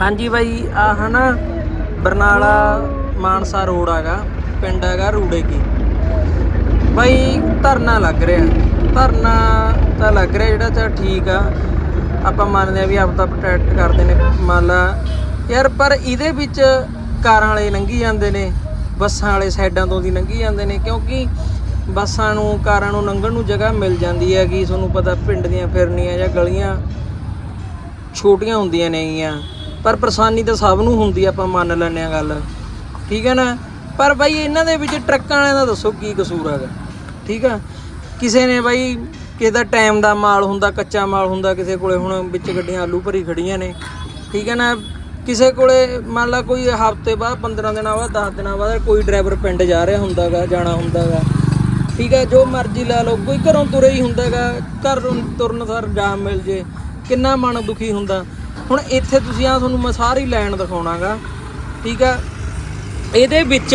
ਹਾਂਜੀ ਬਾਈ ਆ ਹਨਾ ਬਰਨਾਲਾ ਮਾਨਸਾ ਰੋਡ ਹੈਗਾ ਪਿੰਡ ਹੈਗਾ ਰੂੜੇ ਕੀ ਬਾਈ, ਧਰਨਾ ਲੱਗ ਰਿਹਾ। ਧਰਨਾ ਤਾਂ ਲੱਗ ਰਿਹਾ ਜਿਹੜਾ ਤਾਂ ਠੀਕ ਆ, ਆਪਾਂ ਮੰਨਦੇ ਆ ਵੀ ਆਪ ਤਾਂ ਪ੍ਰੋਟੈਕਟ ਕਰਦੇ ਨੇ, ਮੰਨ ਲਾ। ਯਾਰ, ਪਰ ਇਹਦੇ ਵਿੱਚ ਕਾਰਾਂ ਵਾਲੇ ਲੰਘੀ ਜਾਂਦੇ ਨੇ, ਬੱਸਾਂ ਵਾਲੇ ਸਾਈਡਾਂ ਤੋਂ ਦੀ ਲੰਘੀ ਜਾਂਦੇ ਨੇ, ਕਿਉਂਕਿ ਬੱਸਾਂ ਨੂੰ, ਕਾਰਾਂ ਨੂੰ ਲੰਘਣ ਨੂੰ ਜਗ੍ਹਾ ਮਿਲ ਜਾਂਦੀ ਹੈ ਕਿ ਤੁਹਾਨੂੰ ਪਤਾ ਪਿੰਡ ਦੀਆਂ ਫਿਰਨੀਆਂ ਜਾਂ ਗਲੀਆਂ ਛੋਟੀਆਂ ਹੁੰਦੀਆਂ ਨੇਗੀਆਂ। ਪਰ ਪਰੇਸ਼ਾਨੀ ਤਾਂ ਸਭ ਨੂੰ ਹੁੰਦੀ ਆਪਾਂ ਮੰਨ ਲੈਂਦੇ ਆ ਗੱਲ। ਠੀਕ ਹੈ ਨਾ? ਪਰ ਬਾਈ, ਇਹਨਾਂ ਦੇ ਵਿੱਚ ਟਰੱਕਾਂ ਵਾਲਿਆਂ ਦਾ ਦੱਸੋ ਕੀ ਕਸੂਰ ਹੈਗਾ। ਠੀਕ ਆ? ਕਿਸੇ ਨੇ ਬਾਈ, ਕਿਸੇ ਦਾ ਟਾਈਮ ਦਾ ਮਾਲ ਹੁੰਦਾ, ਕੱਚਾ ਮਾਲ ਹੁੰਦਾ, ਕਿਸੇ ਕੋਲੇ ਹੁਣ ਵਿੱਚ ਗੱਡੀਆਂ ਆਲੂ ਭਰੀ ਖੜੀਆਂ ਨੇ। ਠੀਕ ਹੈ ਨਾ? ਕਿਸੇ ਕੋਲੇ ਮੰਨ ਲਾ ਕੋਈ ਹਫ਼ਤੇ ਬਾਅਦ 15 ਦਿਨਾਂ ਬਾਅਦ 10 ਦਿਨਾਂ ਬਾਅਦ ਕੋਈ ਡਰਾਈਵਰ ਪਿੰਡ ਜਾ ਰਿਹਾ ਹੁੰਦਾਗਾ, ਜਾਣਾ ਹੁੰਦਾਗਾ। ਠੀਕ ਹੈ? ਜੋ ਮਰਜ਼ੀ ਲਾ ਲਓ, ਕੋਈ ਘਰੋਂ ਤੁਰੇ ਹੀ ਹੁੰਦਾਗਾ, ਘਰ ਤੁਰਨ ਸਰ ਜਾ ਮਿਲ ਜੇ, ਕਿੰਨਾ ਮਨ ਦੁਖੀ ਹੁੰਦਾ। ਹੁਣ ਇੱਥੇ ਤੁਸੀਂ ਆ ਤੁਹਾਨੂੰ ਮੈਂ ਸਾਰੀ ਲਾਈਨ ਦਿਖਾਉਣਾਗਾ, ਠੀਕ ਆ? ਇਹਦੇ ਵਿੱਚ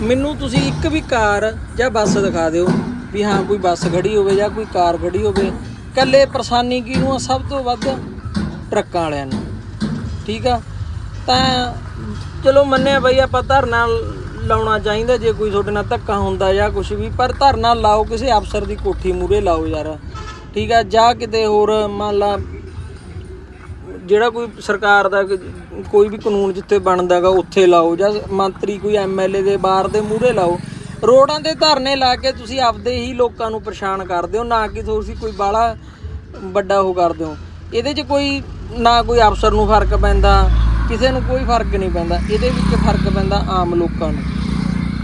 ਮੈਨੂੰ ਤੁਸੀਂ ਇੱਕ ਵੀ ਕਾਰ ਜਾਂ ਬੱਸ ਦਿਖਾ ਦਿਓ, ਵੀ ਹਾਂ ਕੋਈ ਬੱਸ ਖੜੀ ਹੋਵੇ ਜਾਂ ਕੋਈ ਕਾਰ ਖੜੀ ਹੋਵੇ। ਕੱਲੇ ਪਰੇਸ਼ਾਨੀ ਕਿਹਨੂੰ ਆ? ਸਭ ਤੋਂ ਵੱਧ ਟਰੱਕਾਂ ਵਾਲਿਆਂ ਨੂੰ, ਠੀਕ ਆ? ਤਾਂ ਚਲੋ ਮੰਨਿਆ ਬਈ ਆਪਾਂ ਧਰਨਾ ਲਾਉਣਾ ਚਾਹੀਦਾ ਜੇ ਕੋਈ ਤੁਹਾਡੇ ਨਾਲ ਧੱਕਾ ਹੁੰਦਾ ਜਾਂ ਕੁਝ ਵੀ, ਪਰ ਧਰਨਾ ਲਾਓ ਕਿਸੇ ਅਫਸਰ ਦੀ ਕੋਠੀ ਮੂਰੇ ਲਾਓ ਯਾਰ, ਠੀਕ ਆ? ਜਾਂ ਕਿਤੇ ਹੋਰ ਮੰਨ ਲਾ ਜਿਹੜਾ ਕੋਈ ਸਰਕਾਰ ਦਾ ਕੋਈ- ਵੀ ਕਾਨੂੰਨ ਜਿੱਥੇ ਬਣਦਾਗਾ ਉੱਥੇ ਲਾਓ ਜਾਂ ਮੰਤਰੀ ਕੋਈ ਐਮਐਲਏ ਦੇ ਬਾਹਰ ਦੇ ਮੂਹਰੇ ਲਾਓ, ਰੋਡਾਂ ਤੇ ਧਰਨੇ ਲਾ ਕੇ ਤੁਸੀਂ ਆਪਦੇ ਹੀ ਲੋਕਾਂ ਨੂੰ ਪਰੇਸ਼ਾਨ ਕਰਦੇ ਹੋ, ਨਾ ਕਿ ਤੁਸੀਂ ਕੋਈ ਬਾਲਾ ਵੱਡਾ ਉਹ ਕਰਦੇ ਹੋ। ਇਹਦੇ 'ਚ ਕੋਈ, ਨਾ ਕੋਈ ਅਫਸਰ ਨੂੰ ਫ਼ਰਕ ਪੈਂਦਾ, ਕਿਸੇ ਨੂੰ ਕੋਈ ਫ਼ਰਕ ਨਹੀਂ ਪੈਂਦਾ। ਇਹਦੇ ਵਿੱਚ ਫ਼ਰਕ ਪੈਂਦਾ ਆਮ ਲੋਕਾਂ ਨੂੰ,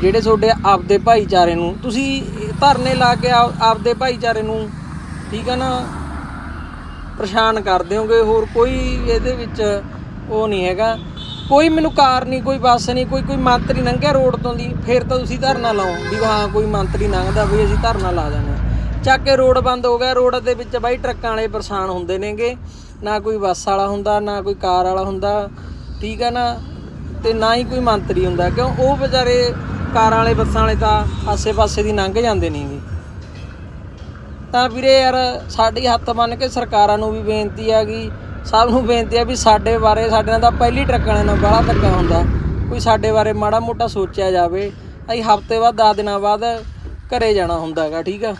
ਜਿਹੜੇ ਤੁਹਾਡੇ ਆਪਦੇ ਭਾਈਚਾਰੇ ਨੂੰ। ਤੁਸੀਂ ਧਰਨੇ ਲਾ ਕੇ ਆਪ- ਆਪਦੇ ਭਾਈਚਾਰੇ ਨੂੰ, ਠੀਕ ਹੈ ਨਾ? ਪਰੇਸ਼ਾਨ ਕਰ ਦਿਓਗੇ ਹੋਰ ਕੋਈ ਇਹਦੇ ਵਿੱਚ ਉਹ ਨਹੀਂ ਹੈਗਾ। ਕੋਈ ਮੈਨੂੰ ਕਾਰ ਨਹੀਂ, ਕੋਈ ਬੱਸ ਨਹੀਂ, ਕੋਈ ਕੋਈ ਮੰਤਰੀ ਲੰਘਿਆ ਰੋਡ ਤੋਂ ਦੀ, ਫਿਰ ਤਾਂ ਤੁਸੀਂ ਧਰਨਾ ਲਾਓ ਵੀ ਹਾਂ, ਕੋਈ ਮੰਤਰੀ ਲੰਘਦਾ ਵੀ ਅਸੀਂ ਧਰਨਾ ਲਾ ਦਿੰਦੇ ਹਾਂ। ਚੱਕ ਕੇ ਰੋਡ ਬੰਦ ਹੋ ਗਿਆ, ਰੋਡ ਦੇ ਵਿੱਚ ਬਾਈ ਟਰੱਕਾਂ ਵਾਲੇ ਪਰੇਸ਼ਾਨ ਹੁੰਦੇ ਨੇਗੇ। ਨਾ ਕੋਈ ਬੱਸ ਵਾਲਾ ਹੁੰਦਾ, ਨਾ ਕੋਈ ਕਾਰ ਵਾਲਾ ਹੁੰਦਾ, ਠੀਕ ਹੈ ਨਾ? ਤੇ ਨਾ ਹੀ ਕੋਈ ਮੰਤਰੀ ਹੁੰਦਾ, ਕਿਉਂ? ਉਹ ਵਿਚਾਰੇ ਕਾਰਾਂ ਵਾਲੇ ਬੱਸਾਂ ਵਾਲੇ ਤਾਂ ਆਸੇ-ਪਾਸੇ ਦੀ ਲੰਘ ਜਾਂਦੇ ਨੇਗੇ। ਤਾਂ ਵੀਰੇ ਯਾਰ ਸਾਡੀ ਹੱਥ ਬੰਨ ਕੇ ਸਰਕਾਰਾਂ ਨੂੰ ਵੀ ਬੇਨਤੀ ਹੈਗੀ ਸਭ ਨੂੰ ਬੇਨਤੀ ਹੈ ਵੀ ਸਾਡੇ ਬਾਰੇ, ਸਾਡੇ ਨਾਲ ਤਾਂ ਪਹਿਲੀ ਟਰੱਕਾਂ ਵਾਲਿਆਂ ਨਾਲ ਬੜਾ ਧੱਕਾ ਹੁੰਦਾ। ਕੋਈ ਸਾਡੇ ਬਾਰੇ ਮਾੜਾ ਮੋਟਾ ਸੋਚਿਆ ਜਾਵੇ, ਅਸੀਂ ਹਫ਼ਤੇ ਬਾਅਦ 10 ਦਿਨਾਂ ਬਾਅਦ ਘਰੇ ਜਾਣਾ ਹੁੰਦਾ ਹੈਗਾ, ਠੀਕ ਆ?